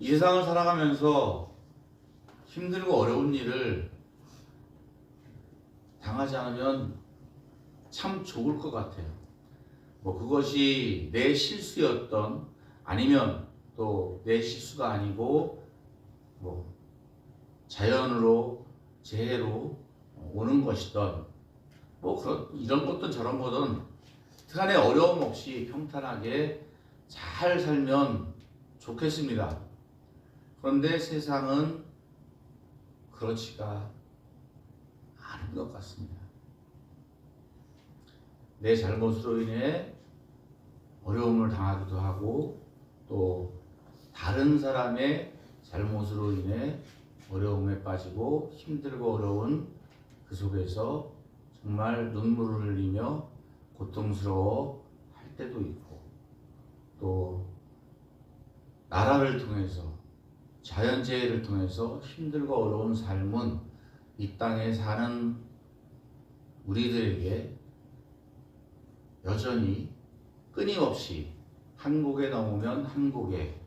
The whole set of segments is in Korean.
이 세상을 살아가면서 힘들고 어려운 일을 당하지 않으면 참 좋을 것 같아요. 뭐 그것이 내 실수였던 아니면 또 내 실수가 아니고 뭐 자연으로 재해로 오는 것이던 뭐 그런 이런 것든 저런 거든 특간의 어려움 없이 평탄하게 잘 살면 좋겠습니다. 그런데 세상은 그렇지가 않은 것 같습니다. 내 잘못으로 인해 어려움을 당하기도 하고 또 다른 사람의 잘못으로 인해 어려움에 빠지고 힘들고 어려운 그 속에서 정말 눈물을 흘리며 고통스러워 할 때도 있고 또 나라를 통해서 자연재해를 통해서 힘들고 어려운 삶은 이 땅에 사는 우리들에게 여전히 끊임없이 한 곡에 넘으면 한 곡에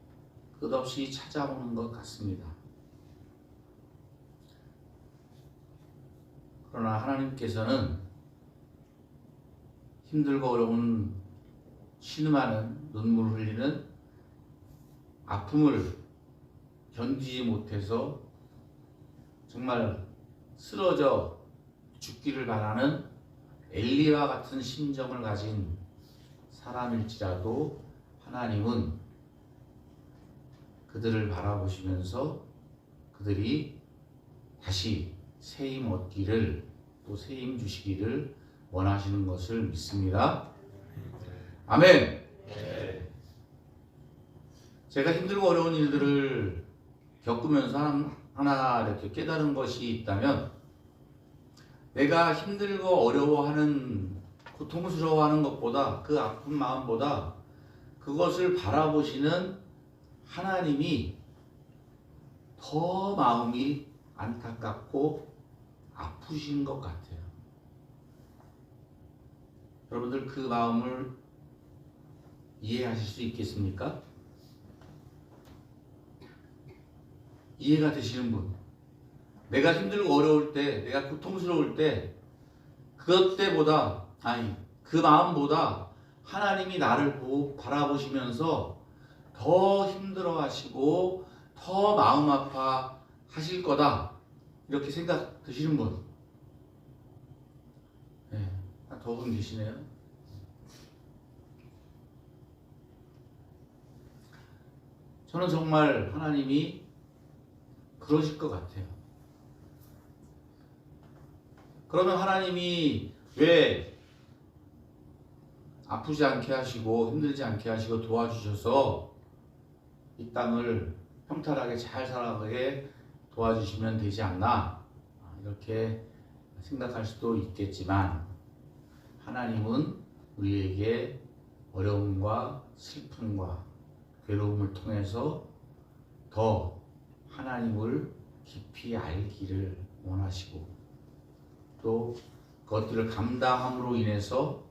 끝없이 찾아오는 것 같습니다. 그러나 하나님께서는 힘들고 어려운 신음하는 눈물을 흘리는 아픔을 견디지 못해서 정말 쓰러져 죽기를 바라는 엘리와 같은 심정을 가진 사람일지라도 하나님은 그들을 바라보시면서 그들이 다시 새힘 얻기를 또 새힘 주시기를 원하시는 것을 믿습니다. 아멘. 제가 힘들고 어려운 일들을 겪으면서 하나- 하나 이렇게 깨달은 것이 있다면 내가 힘들고 어려워하는 고통스러워하는 것보다 그 아픈 마음보다 그것을 바라보시는 하나님이 더 마음이 안타깝고 아프신 것 같아요. 여러분들 그 마음을 이해하실 수 있겠습니까? 이해가 되시는 분. 내가 힘들고 어려울 때, 내가 고통스러울 때, 그것 때보다, 아니, 그 마음보다 하나님이 나를 보, 바라보시면서 더 힘들어 하시고, 더 마음 아파 하실 거다. 이렇게 생각 드시는 분. 네, 더분 계시네요. 저는 정말 하나님이 그러실 것 같아요. 그러면 하나님이 왜 아프지 않게 하시고 힘들지 않게 하시고 도와주셔서 이 땅을 평탄하게 잘 살아가게 도와주시면 되지 않나 이렇게 생각할 수도 있겠지만 하나님은 우리에게 어려움과 슬픔과 괴로움을 통해서 더 하나님을 깊이 알기를 원하시고 또 그것들을 감당함으로 인해서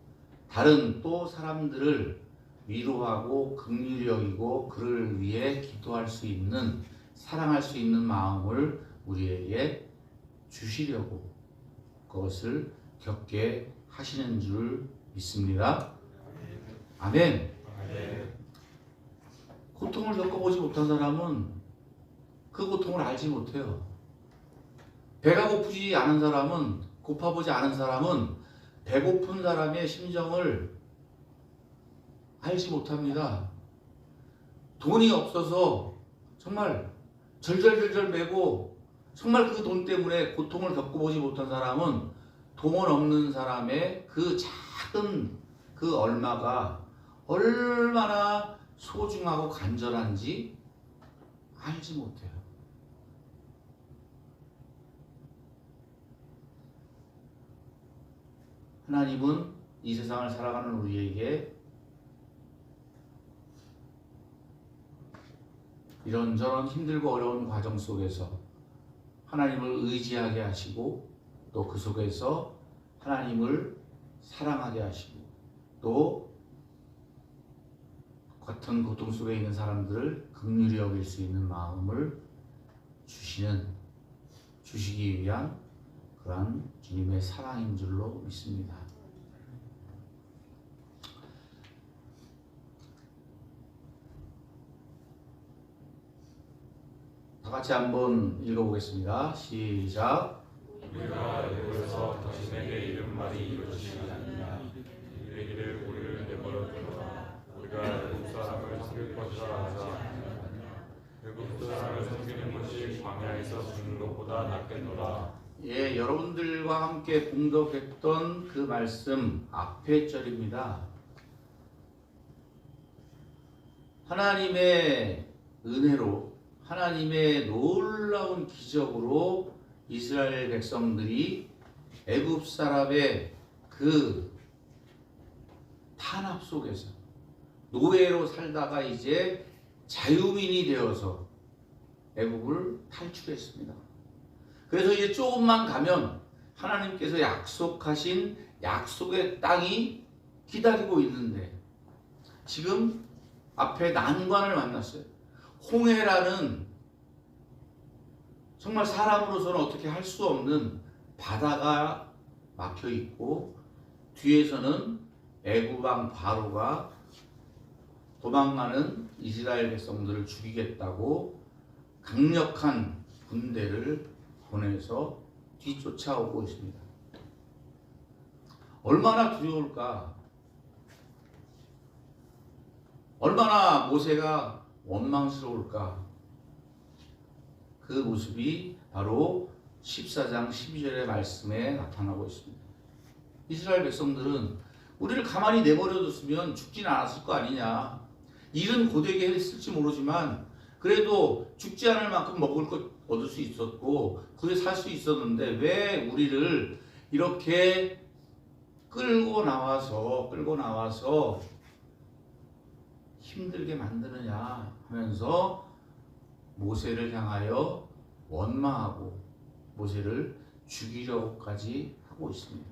다른 또 사람들을 위로하고 긍휼히 여기고 그를 위해 기도할 수 있는 사랑할 수 있는 마음을 우리에게 주시려고 그것을 겪게 하시는 줄 믿습니다. 아멘. 고통을 겪어보지 못한 사람은 그 고통을 알지 못해요. 배가 고프지 않은 사람은 고파보지 않은 사람은 배고픈 사람의 심정을 알지 못합니다. 돈이 없어서 정말 절절절절 매고 정말 그 돈 때문에 고통을 겪어보지 못한 사람은 돈 없는 사람의 그 작은 그 얼마가 얼마나 소중하고 간절한지 알지 못해요. 하나님은 이 세상을 살아가는 우리에게 이런저런 힘들고 어려운 과정 속에서 하나님을 의지하게 하시고 또 그 속에서 하나님을 사랑하게 하시고 또 같은 고통 속에 있는 사람들을 극률히 여길 수 있는 마음을 주시는 주시기 위한 그러한 주님의 사랑인 줄로 믿습니다. 다 같이 한번 읽어보겠습니다. 시작. 우리가 애굽에서 당신에게 이른 말이 이루어지지 않느냐 이르기를 우리를 내버려 두라 우리가 애굽 사람을 섬길 것이라 하지 않느냐 애굽 사람을 섬기는 것이 광야에서 죽는 것보다 낫겠노라 예, 여러분들과 함께 공독했던 그 말씀 앞에 절입니다. 하나님의 은혜로 하나님의 놀라운 기적으로 이스라엘 백성들이 애굽 사람의 그 탄압 속에서 노예로 살다가 이제 자유민이 되어서 애굽을 탈출했습니다. 그래서 이제 조금만 가면 하나님께서 약속하신 약속의 땅이 기다리고 있는데 지금 앞에 난관을 만났어요. 홍해라는 정말 사람으로서는 어떻게 할 수 없는 바다가 막혀 있고 뒤에서는 애굽왕 바로가 도망가는 이스라엘 백성들을 죽이겠다고 강력한 군대를 보내서 뒤쫓아오고 있습니다. 얼마나 두려울까? 얼마나 모세가 원망스러울까? 그 모습이 바로 14장 12절의 말씀에 나타나고 있습니다. 이스라엘 백성들은 우리를 가만히 내버려뒀으면 죽진 않았을 거 아니냐. 일은 고되게 했을지 모르지만 그래도 죽지 않을 만큼 먹을 것 얻을 수 있었고 그게 살 수 있었는데 왜 우리를 이렇게 끌고 나와서 끌고 나와서 힘들게 만드느냐 하면서 모세를 향하여 원망하고 모세를 죽이려고까지 하고 있습니다.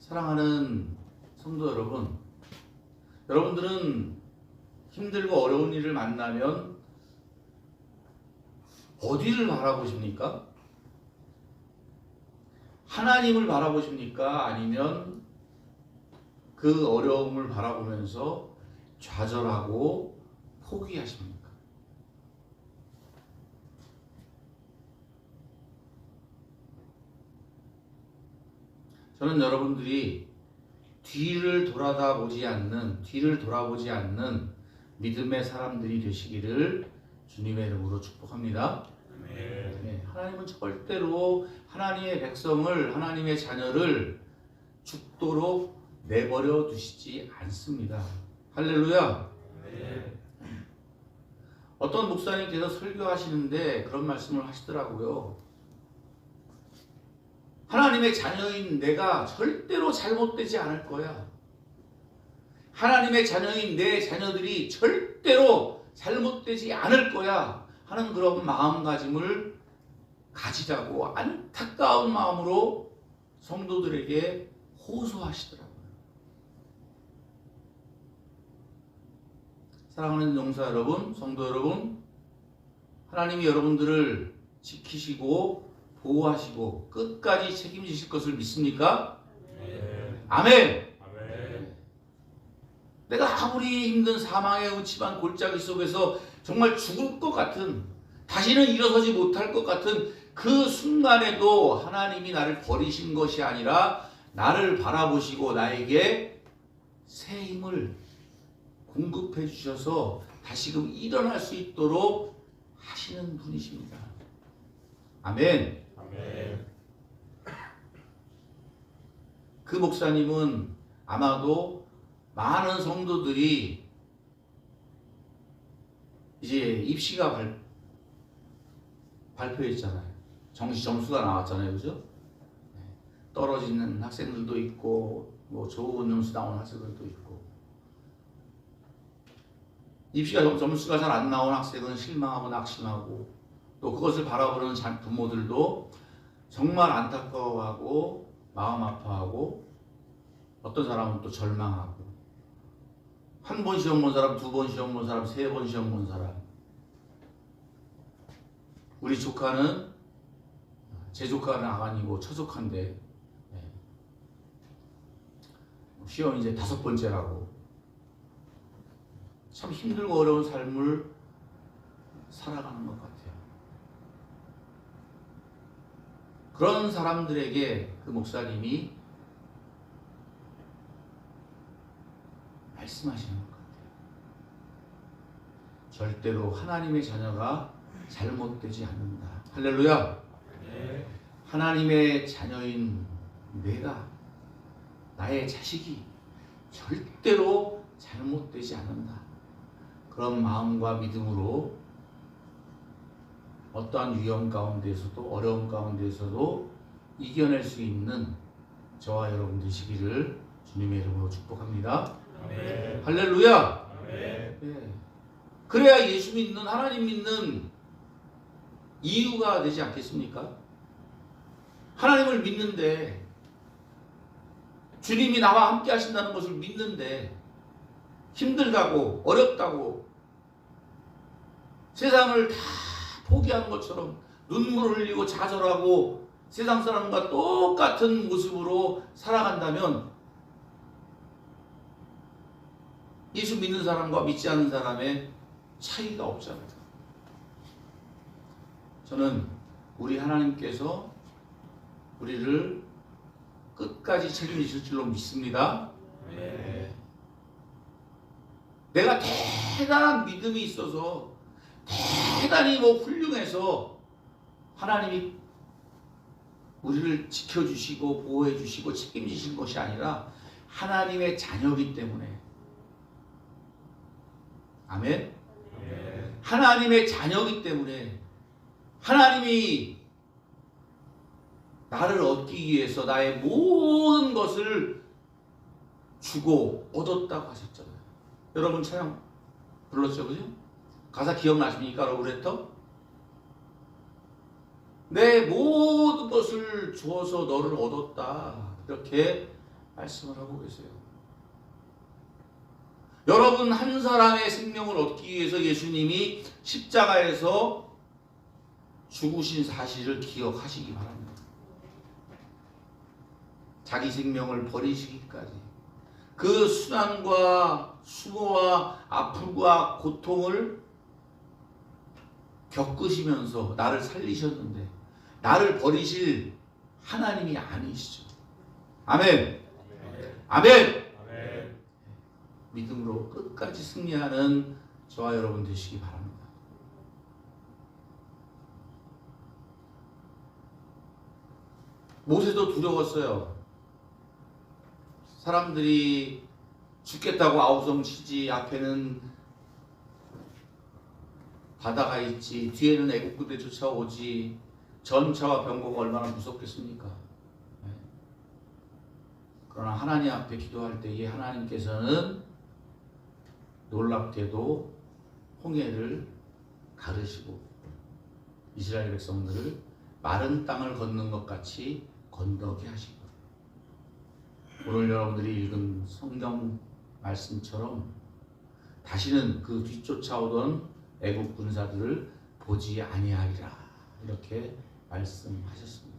사랑하는 성도 여러분, 여러분들은 힘들고 어려운 일을 만나면 어디를 바라보십니까? 하나님을 바라보십니까? 아니면 그 어려움을 바라보면서 좌절하고 포기하십니까? 저는 여러분들이 뒤를 돌아다 보지 않는, 뒤를 돌아보지 않는 믿음의 사람들이 되시기를 주님의 이름으로 축복합니다. 네, 하나님은 절대로 하나님의 백성을, 하나님의 자녀를 죽도록 내버려 두시지 않습니다. 할렐루야. 어떤 목사님께서 설교하시는데 그런 말씀을 하시더라고요. 하나님의 자녀인 내가 절대로 잘못되지 않을 거야. 하나님의 자녀인 내 자녀들이 절대로 잘못되지 않을 거야 하는 그런 마음가짐을 가지자고 안타까운 마음으로 성도들에게 호소하시더라고요. 사랑하는 용사 여러분, 성도 여러분, 하나님이 여러분들을 지키시고 보호하시고 끝까지 책임지실 것을 믿습니까? 아멘. 아멘 내가 아무리 힘든 사망의 음침한 골짜기 속에서 정말 죽을 것 같은 다시는 일어서지 못할 것 같은 그 순간에도 하나님이 나를 버리신 것이 아니라 나를 바라보시고 나에게 새 힘을 공급해 주셔서 다시금 일어날 수 있도록 하시는 분이십니다. 아멘. 아멘 그 목사님은 아마도 많은 성도들이 이제 입시가 발, 발표했잖아요. 정시 점수가 나왔잖아요. 그죠? 네. 떨어지는 학생들도 있고, 뭐 좋은 점수 나온 학생들도 있고. 입시가 점- 점수가 잘 안 나온 학생은 실망하고 낙심하고, 또 그것을 바라보는 자- 부모들도 정말 안타까워하고, 마음 아파하고, 어떤 사람은 또 절망하고 한 번 시험 본 사람, 두 번 시험 본 사람, 세 번 시험 본 사람. 우리 조카는 제 조카는 아간이고 처조카인데 예. 시험 이제 다섯 번째라고 참 힘들고 어려운 삶을 살아가는 것 같아요. 그런 사람들에게 그 목사님이 말씀하시는 것 같아요. 절대로 하나님의 자녀가 잘못되지 않는다. 할렐루야. 네. 하나님의 자녀인 내가 나의 자식이 절대로 잘못되지 않는다. 그런 마음과 믿음으로 어떠한 위험 가운데서도 어려움 가운데서도 이겨낼 수 있는 저와 여러분 되시기를 주님의 이름으로 축복합니다. 아멘. 할렐루야. 아멘. 예. 그래야 예수 믿는 하나님 믿는 이유가 되지 않겠습니까? 하나님을 믿는데 주님이 나와 함께 하신다는 것을 믿는데 힘들다고 어렵다고 세상을 다 포기하는 것처럼 눈물을 흘리고 좌절하고 세상 사람과 똑같은 모습으로 살아간다면 예수 믿는 사람과 믿지 않는 사람의 차이가 없잖아요. 저는 우리 하나님께서 우리를 끝까지 책임지실 줄로 믿습니다. 네. 내가 대단한 믿음이 있어서 대단히 뭐 훌륭해서 하나님이 우리를 지켜주시고 보호해주시고 책임지신 것이 아니라 하나님의 자녀이기 때문에 아멘. 하나님의 자녀이기 때문에 하나님이 나를 얻기 위해서 나의 모든 것을 주고 얻었다고 하셨잖아요. 여러분 찬양 불렀죠, 그죠? 가사 기억나십니까, 러브레터? 내 모든 것을 주어서 너를 얻었다. 이렇게 말씀을 하고 계세요. 여러분 한 사람의 생명을 얻기 위해서 예수님이 십자가에서 죽으신 사실을 기억하시기 바랍니다. 자기 생명을 버리시기까지 그 순환과 수고와 아픔과 고통을 겪으시면서 나를 살리셨는데 나를 버리실 하나님이 아니시죠. 아멘. 아멘. 아멘. 믿음으로 끝까지 승리하는 저와 여러분 되시기 바랍니다. 모세도 두려웠어요. 사람들이 죽겠다고 아우성 치지 앞에는 바다가 있지 뒤에는 애국부대 쫓아오지 전차와 병거가 얼마나 무섭겠습니까? 네. 그러나 하나님 앞에 기도할 때에 하나님께서는 놀랍게도 홍해를 가르시고 이스라엘 백성들을 마른 땅을 걷는 것 같이 건너게 하시고 오늘 여러분들이 읽은 성경 말씀처럼 다시는 그 뒤쫓아오던 애국 군사들을 보지 아니하리라 이렇게 말씀하셨습니다.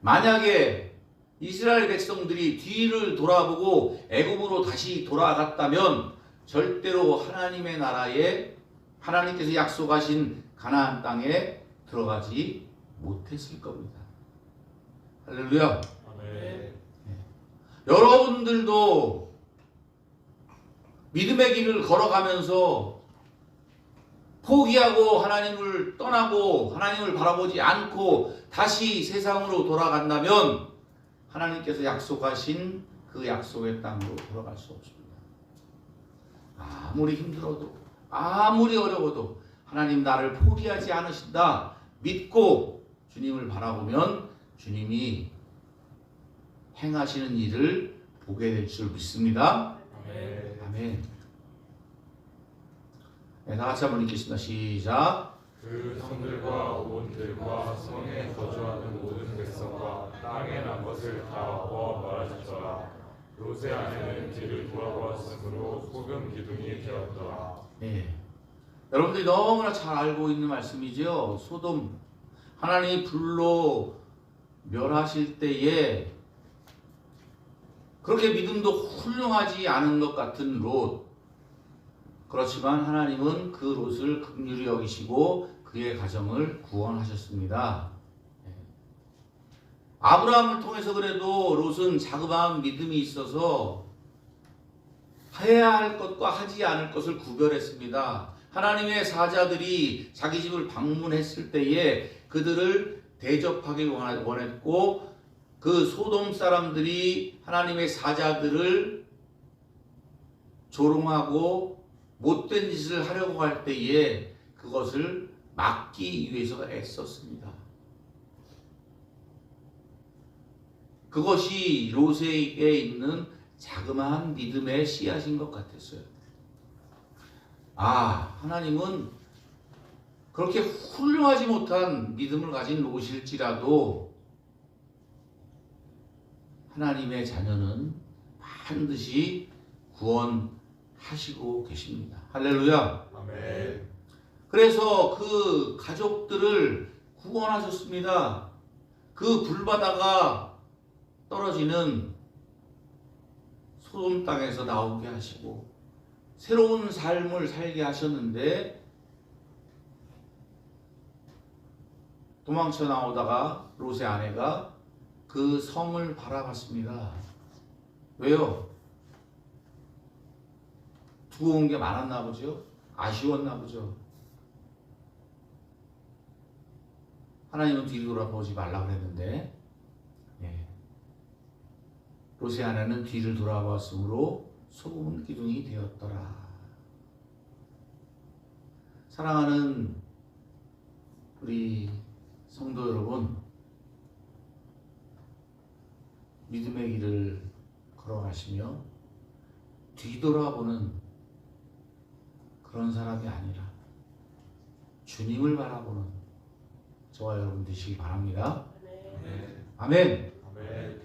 만약에 이스라엘 백성들이 뒤를 돌아보고 애굽으로 다시 돌아갔다면 절대로 하나님의 나라에 하나님께서 약속하신 가나안 땅에 들어가지 못했을 겁니다. 할렐루야. 아멘. 여러분들도 믿음의 길을 걸어가면서 포기하고 하나님을 떠나고 하나님을 바라보지 않고 다시 세상으로 돌아간다면 하나님께서 약속하신 그 약속의 땅으로 돌아갈 수 없습니다. 아무리 힘들어도 아무리 어려워도 하나님 나를 포기하지 않으신다 믿고 주님을 바라보면 주님이 행하시는 일을 보게 될 줄 믿습니다. 아멘. 아멘. 네, 다 같이 한번 읽겠습니다. 시작. 그 성들과 온들과 성에 거주하는 모든 백성과 땅에 난 것을 다 보아 말하셨더라. 롯의 아내는 뒤를 돌아보았으므로 소금 기둥이 되었더라. 예. 여러분들이 너무나 잘 알고 있는 말씀이죠. 소돔 하나님이 불로 멸하실 때에 그렇게 믿음도 훌륭하지 않은 것 같은 롯. 그렇지만 하나님은 그 롯을 극률히 여기시고 그의 가정을 구원하셨습니다. 예. 아브라함을 통해서 그래도 롯은 자그마한 믿음이 있어서 해야 할 것과 하지 않을 것을 구별했습니다. 하나님의 사자들이 자기 집을 방문했을 때에 그들을 대접하기 원했고 그 소돔 사람들이 하나님의 사자들을 조롱하고 못된 짓을 하려고 할 때에 그것을 막기 위해서 애썼습니다. 그것이 롯에게 있는 자그마한 믿음의 씨앗인 것 같았어요. 아, 하나님은 그렇게 훌륭하지 못한 믿음을 가진 롯일지라도 하나님의 자녀는 반드시 구원 하시고 계십니다. 할렐루야. 아멘. 그래서 그 가족들을 구원하셨습니다. 그 불바다가 떨어지는 소돔 땅에서 나오게 하시고 새로운 삶을 살게 하셨는데 도망쳐 나오다가 롯의 아내가 그 성을 바라봤습니다. 왜요? 두고 온게 많았나 보죠? 아쉬웠나 보죠? 하나님은 뒤로 돌아보지 말라 그랬는데 예. 아내는 뒤를 돌아봤으므로 소금 기둥이 되었더라. 사랑하는 우리 성도 여러분, 믿음의 길을 걸어가시며 뒤돌아보는 그런 사람이 아니라 주님을 바라보는 저와 여러분 되시기 바랍니다. 아멘. 아멘.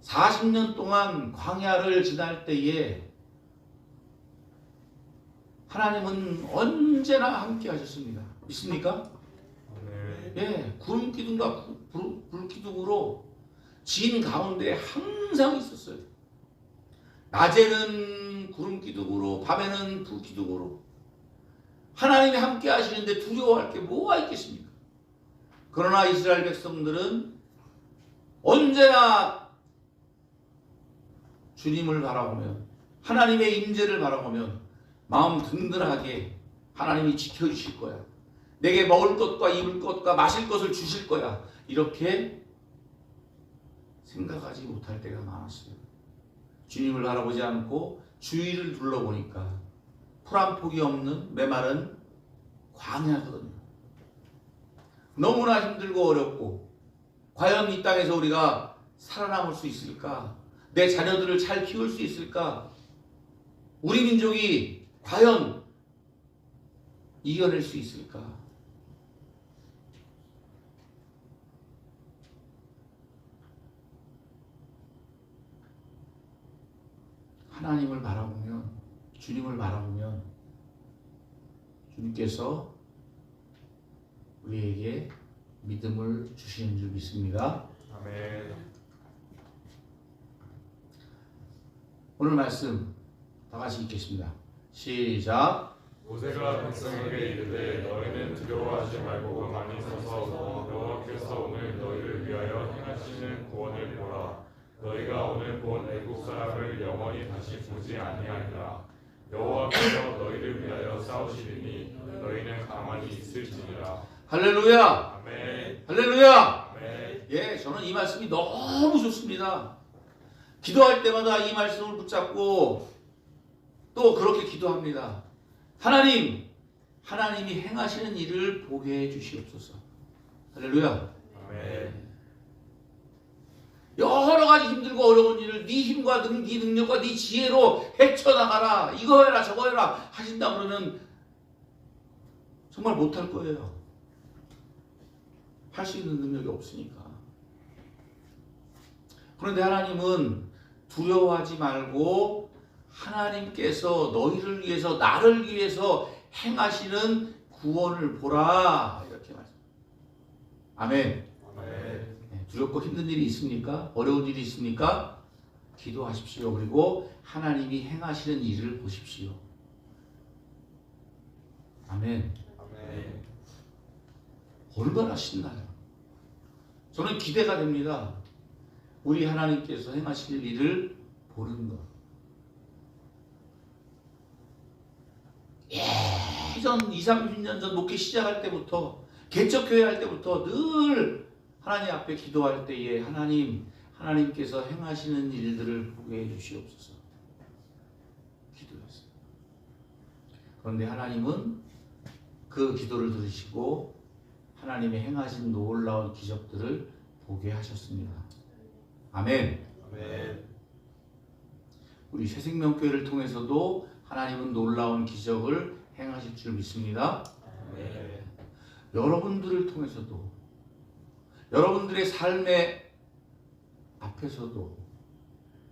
40년 동안 광야를 지날 때에 하나님은 언제나 함께 하셨습니다. 믿습니까? 아멘. 예, 구름 기둥과 불 기둥으로 진 가운데 항상 있었어요. 낮에는 구름 기둥으로, 밤에는 불 기둥으로. 하나님이 함께 하시는데 두려워할 게 뭐가 있겠습니까? 그러나 이스라엘 백성들은 언제나 주님을 바라보면 하나님의 임재를 바라보면 마음 든든하게 하나님이 지켜주실 거야. 내게 먹을 것과 입을 것과 마실 것을 주실 거야. 이렇게 생각하지 못할 때가 많았어요. 주님을 바라보지 않고 주위를 둘러보니까 풀 한 폭이 없는 메마른 광야거든요. 너무나 힘들고 어렵고 과연 이 땅에서 우리가 살아남을 수 있을까? 내 자녀들을 잘 키울 수 있을까? 우리 민족이 과연 이겨낼 수 있을까? 하나님을 바라보면 주님을 바라보면 주님께서 우리에게 믿음을 주시는 줄 믿습니다. 아멘. 오늘 말씀 다 같이 읽겠습니다. 시작. 모세가 백성에게 이르되 너희는 두려워하지 말고 가만히 서서 여호와께서 오늘 너희를 위하여 행하시는 구원을 보라. 너희가 오늘 본 애국 사람을 영원히 다시 보지 아니하리라. 여호와께서 너희를 위하여 싸우시리니 너희는 가만히 있을지니라. 할렐루야. 아멘. 할렐루야. 아멘. 예, 저는 이 말씀이 너무 좋습니다. 기도할 때마다 이 말씀을 붙잡고 또 그렇게 기도합니다. 하나님, 하나님이 행하시는 일을 보게 해 주시옵소서. 할렐루야. 아멘. 여러 가지 힘들고 어려운 일을 네 힘과 능, 네 능력과 네 지혜로 헤쳐나가라. 이거 해라 저거 해라 하신다 그러면 정말 못할 거예요. 할 수 있는 능력이 없으니까. 그런데 하나님은 두려워하지 말고 하나님께서 너희를 위해서 나를 위해서 행하시는 구원을 보라 이렇게 말씀. 아멘. 두렵고 힘든 일이 있습니까? 어려운 일이 있습니까? 기도하십시오. 그리고 하나님이 행하시는 일을 보십시오. 아멘. 아멘. 얼마나 신나요. 저는 기대가 됩니다. 우리 하나님께서 행하실 일을 보는 것. 예전 2, 30년 전 목회 시작할 때부터 개척교회 할 때부터 늘 하나님 앞에 기도할 때에 하나님 하나님께서 행하시는 일들을 보게 해 주시옵소서. 기도했어요. 그런데 하나님은 그 기도를 들으시고 하나님의 행하신 놀라운 기적들을 보게 하셨습니다. 아멘. 아멘. 우리 새생명교회를 통해서도 하나님은 놀라운 기적을 행하실 줄 믿습니다. 아멘. 여러분들을 통해서도 여러분들의 삶의 앞에서도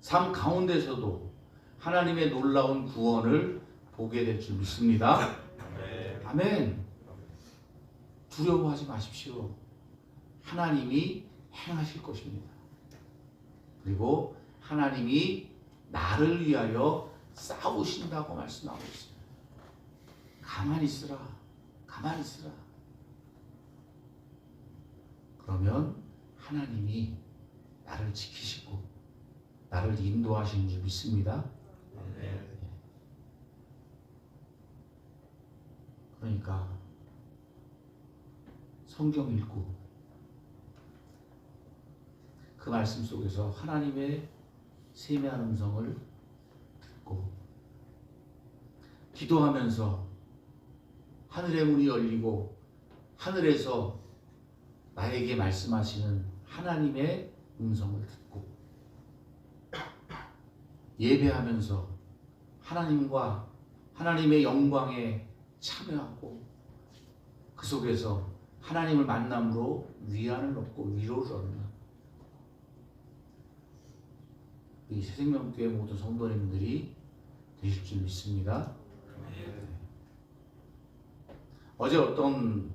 삶 가운데서도 하나님의 놀라운 구원을 보게 될 줄 믿습니다. 아멘. 아멘. 두려워하지 마십시오. 하나님이 행하실 것입니다. 그리고 하나님이 나를 위하여 싸우신다고 말씀하고 있어요. 가만히 있으라. 가만히 있으라. 그러면 하나님이 나를 지키시고 나를 인도하시는 줄 믿습니다. 그러니까 성경 읽고 그 말씀 속에서 하나님의 세미한 음성을 듣고 기도하면서 하늘의 문이 열리고 하늘에서 나에게 말씀하시는 하나님의 음성을 듣고 예배하면서 하나님과 하나님의 영광에 참여하고 그 속에서 하나님을 만남으로 위안을 얻고 위로를 얻는 이 새생명교회 모든 성도님들이 되실 줄 믿습니다. 어제 어떤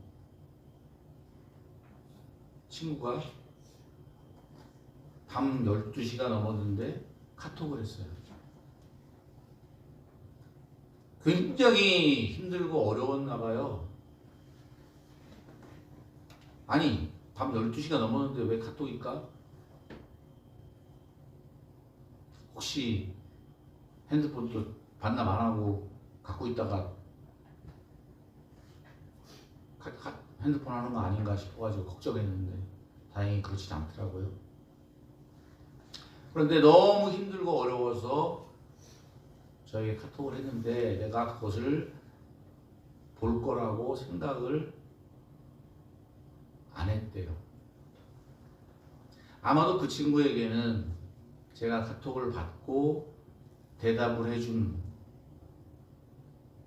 친구가 밤 12시가 넘었는데 카톡을 했어요. 굉장히 힘들고 어려웠나 봐요. 아니, 밤 12시가 넘었는데 왜 카톡일까? 혹시 핸드폰도 반납 안 하고 갖고 있다가 카- 카- 핸드폰 하는 거 아닌가 싶어가지고 걱정했는데 다행히 그렇지 않더라고요. 그런데 너무 힘들고 어려워서 저에게 카톡을 했는데 내가 그것을 볼 거라고 생각을 안 했대요. 아마도 그 친구에게는 제가 카톡을 받고 대답을 해준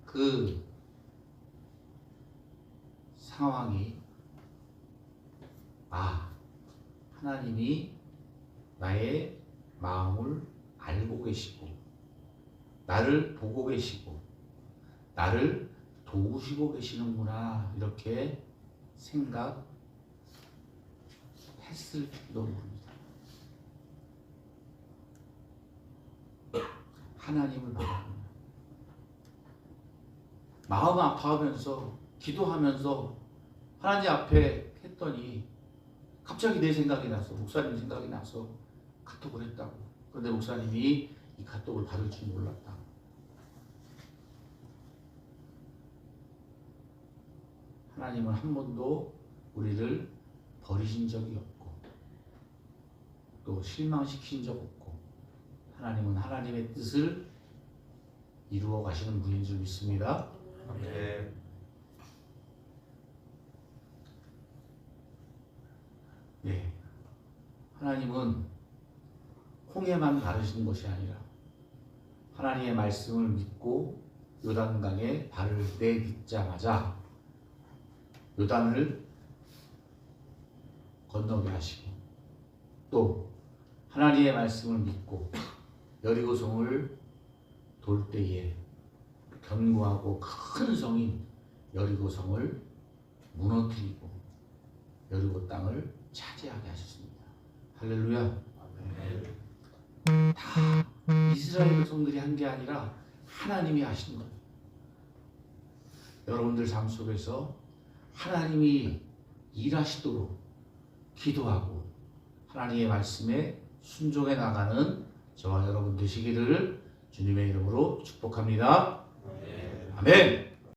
그 상황이 아 하나님이 나의 마음을 알고 계시고 나를 보고 계시고 나를 도우시고 계시는구나 이렇게 생각했을지도 모릅니다. 하나님을 바라보며 마음 아파하면서 기도하면서 하나님 앞에 했더니 갑자기 내 생각이 나서 목사님 생각이 나서 카톡을 했다고. 그런데 목사님이 이 카톡을 받을 줄 몰랐다. 하나님은 한 번도 우리를 버리신 적이 없고 또 실망시킨 적 없고 하나님은 하나님의 뜻을 이루어 가시는 분인 줄 믿습니다. 아 예. 하나님은 홍해만 가르시는 것이 아니라 하나님의 말씀을 믿고 요단강에 발을 내딛자마자 요단을 건너게 하시고 또 하나님의 말씀을 믿고 여리고성을 돌 때에 견고하고 큰 성인 여리고성을 무너뜨리고 여리고 땅을 차지하게 하셨습니다. 할렐루야. 다 이스라엘 백성들이 한 게 아니라 하나님이 하신 거예요. 여러분들 삶 속에서 하나님이 일하시도록 기도하고 하나님의 말씀에 순종해 나가는 저와 여러분 되시기를 주님의 이름으로 축복합니다. 아멘.